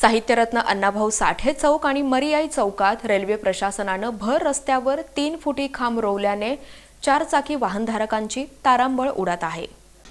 साहित्यरत्न अण्णाभाऊ साठे चौक आणि मरियाई चौकात रेल्वे प्रशासनानं भर रस्त्यावर तीन फुटी खांब रोवल्याने चारचाकी वाहनधारकांची तारांबळ उडत आहे.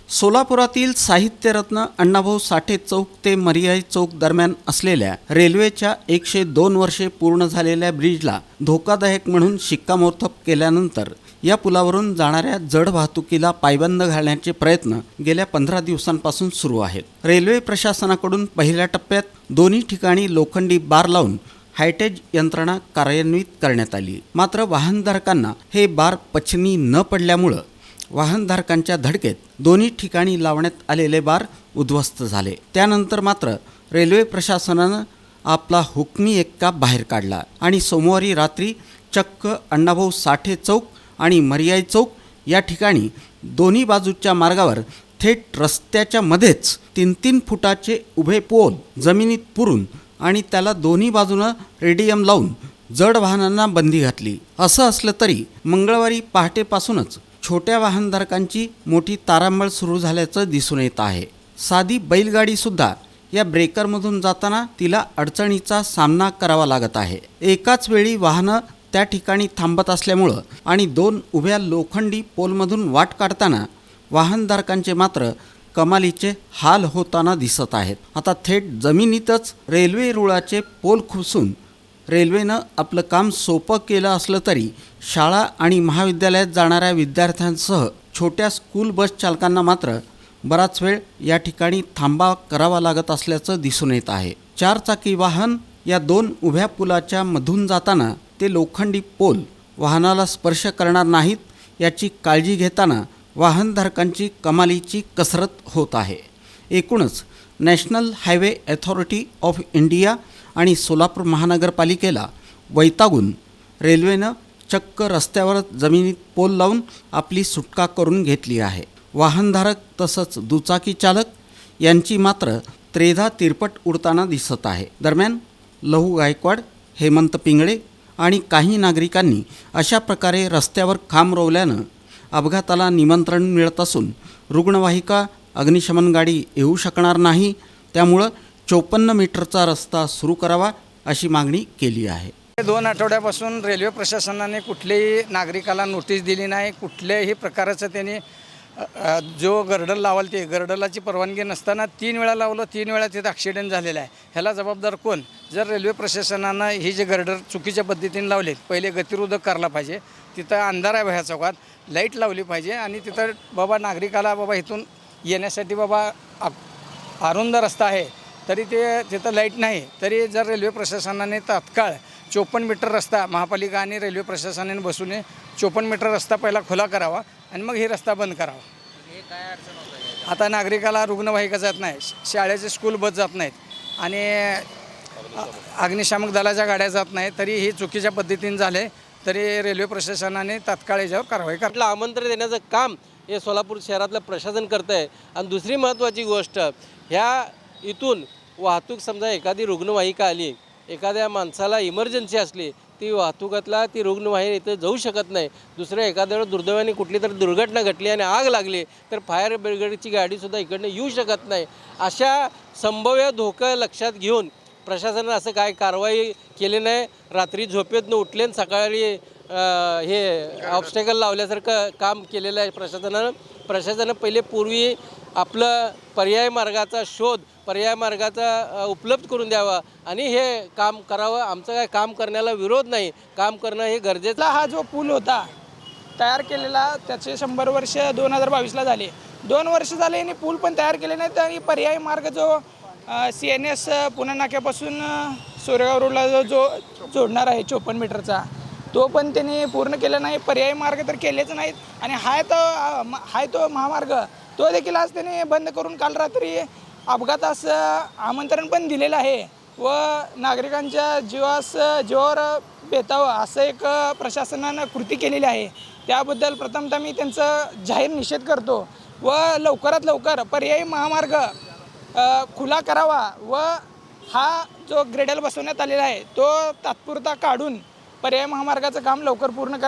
सोलापुरातील साहित्यरत्न अण्णाभाऊ साठे चौक ते मरियाई चौक दरम्यान असलेल्या रेल्वेच्या एकशे दोन वर्षे पूर्ण झालेल्या ब्रिजला धोकादायक म्हणून शिक्कामोर्तब केल्यानंतर या पुलावरून जाणाऱ्या जड वाहतुकीला पायबंद घालण्याचे प्रयत्न गेल्या पंधरा दिवसांपासून सुरू आहेत. रेल्वे प्रशासनाकडून पहिल्या टप्प्यात दोन्ही ठिकाणी लोखंडी बार लावून हायटेज यंत्रणा कार्यान्वित करण्यात आली. मात्र वाहनधारकांना हे बार पचनी न पडल्यामुळं वाहनधारकांच्या धडकेत दोन्ही ठिकाणी लावण्यात आलेले बार उद्ध्वस्त झाले. त्यानंतर मात्र रेल्वे प्रशासनानं आपला हुकमी एक्का बाहेर काढला आणि सोमवारी रात्री चक्क अण्णाभाऊ साठे चौक आणि मर्याई चौक या ठिकाणी दोन्ही बाजूच्या मार्गावर थेट रस्त्याच्या मध्येच तीन तीन फुटाचे उभे पोल जमिनीत पुरून आणि त्याला दोन्ही बाजूनं रेडियम लावून जड वाहनांना बंदी घातली. असं असलं तरी मंगळवारी पहाटेपासूनच छोट्या वाहनधारकांची मोठी तारांबळ सुरू झाल्याचं दिसून येत आहे. साधी बैलगाडीसुद्धा या ब्रेकरमधून जाताना तिला अडचणीचा सामना करावा लागत आहे. एकाच वेळी वाहनं त्या ठिकाणी थांबत असल्यामुळं आणि दोन उभ्या लोखंडी पोलमधून वाट काढताना वाहनधारकांचे मात्र कमालीचे हाल होताना दिसत आहेत. आता थेट जमिनीतच रेल्वे रुळाचे पोल खुसून रेल्वेनं आपलं काम सोपं केलं असलं तरी शाळा आणि महाविद्यालयात जाणाऱ्या विद्यार्थ्यांसह छोट्या स्कूल बस चालकांना मात्र बराच वेळ या ठिकाणी थांबा करावा लागत असल्याचं दिसून येत आहे. चारचाकी वाहन या दोन उभ्या पुलाच्या मधून जाताना ते लोखंडी पोल वाहनाला स्पर्श करणार नाहीत याची काळजी घेताना वाहनधारकांची कमालीची कसरत होत आहे. एकूणच national highway authority of India आणि सोलापूर महानगरपालिकेला वैतागून रेल्वेनं चक्क रस्त्यावर जमिनीत पोल लावून आपली सुटका करून घेतली आहे. वाहनधारक तसंच दुचाकी चालक यांची मात्र त्रेधा तिरपट उडताना दिसत आहे. दरम्यान लहू गायकवाड हेमंत पिंगळे आणि काही नागरिकांनी अशा प्रकारे रस्त्यावर खांब रोवल्यानं अपघाताला निमंत्रण मिळत असून रुग्णवाहिका अग्निशमन गाडी येऊ शकणार नाही त्यामुळं चोपन्न मीटरचा रस्ता सुरू करावा अशी मागणी केली आहे. दोन आठवड्यापासून रेल्वे प्रशासनाने कुठल्याही नागरिकाला नोटीस दिली नाही कुठल्याही प्रकारचं त्यांनी जो गर्डल लावाल ते गर्डलाची परवानगी नसताना तीन वेळा लावलं तीन वेळा तिथं ॲक्सिडेंट झालेला आहे. ह्याला जबाबदार कोण? जर रेल्वे प्रशासनानं ही जे गर्डर चुकीच्या पद्धतीने लावलेत पहिले गतिरोधक करायला पाहिजे तिथं अंधार आहे ह्या चौकात लाइट लावली पाहिजे आणि तिथं बाबा नागरिकाला बाबा इथून येण्यासाठी बाबा आ- अरुंद रस्ता आहे तरी ते तिथं लाइट नाही. तरी जर रेल्वे प्रशासनाने तात्काळ चोपन्न मीटर रस्ता महापालिका आणि रेल्वे प्रशासनाने बसून चोपन्न मीटर रस्ता पहिला खुला करावा. आणि मग हे रस्ता बंद करावा. आता नागरिकाला रुग्णवाहिका जात नाही शाळेचे स्कूल बस जात नाहीत आणि अग्निशामक दलाच्या गाड्या जात नाही तरी ही चुकीच्या पद्धतीने झाले तरी रेल्वे प्रशासनाने तात्काळ याच्यावर कारवाई करा आमंत्रण देण्याचं काम हे सोलापूर शहरातलं प्रशासन करतं आहे आणि दुसरी महत्त्वाची गोष्ट ह्या इथून वाहतूक समजा एखादी रुग्णवाहिका आली एखाद्या माणसाला इमर्जन्सी असली ती वाहतुकातला ती रुग्णवाहिनी इथं जाऊ शकत नाही. दुसऱ्या एखाद्या वेळेस दुर्दैवाने कुठली तरी दुर्घटना घडली आणि आग लागली तर फायर ब्रिगेडची गाडीसुद्धा इकडनं येऊ शकत नाही. अशा संभाव्य धोका लक्षात घेऊन प्रशासनानं असं काय कारवाई केली नाही. रात्री झोपेतनं उठले आणि सकाळी हे ऑब्स्टेकल लावल्यासारखं काम केलेलं आहे प्रशासनानं. प्रशासनानं पहिले पूर्वी आपलं पर्याय मार्गाचा शोध पर्याय मार्गाचा उपलब्ध करून द्यावा आणि हे काम करावं. आमचं काय काम करण्याला विरोध नाही. काम करणं हे गरजेचं हा जो पूल होता तयार केलेला त्याचे शंभर वर्ष दोन हजार बावीसला झाले. दोन वर्ष झाले आणि पूल पण तयार केले नाहीत आणि पर्यायी मार्ग जो सी एन एस पुणे नाक्यापासून सोरेगाव रोडला जो जो जोडणार आहे चोपन्न मीटरचा तो पण त्यांनी पूर्ण केला नाही पर्यायी मार्ग तर केलेच नाहीत. आणि हाय तो म- हाय तो महामार्ग तो देखील आज त्यांनी बंद करून काल रात्री अपघातास आमंत्रण पण दिलेलं आहे. व नागरिकांच्या जीवास जीवावर बेतावं असं एक प्रशासनानं कृती केलेली आहे. त्याबद्दल प्रथमतः मी त्यांचं जाहीर निषेध करतो. व लवकरात लवकर पर्यायी महामार्ग खुला करावा. व हा जो ग्रेडल बसवण्यात आलेला आहे तो तात्पुरता काढून पर्याय महामार्गाचं काम लवकर पूर्ण करा.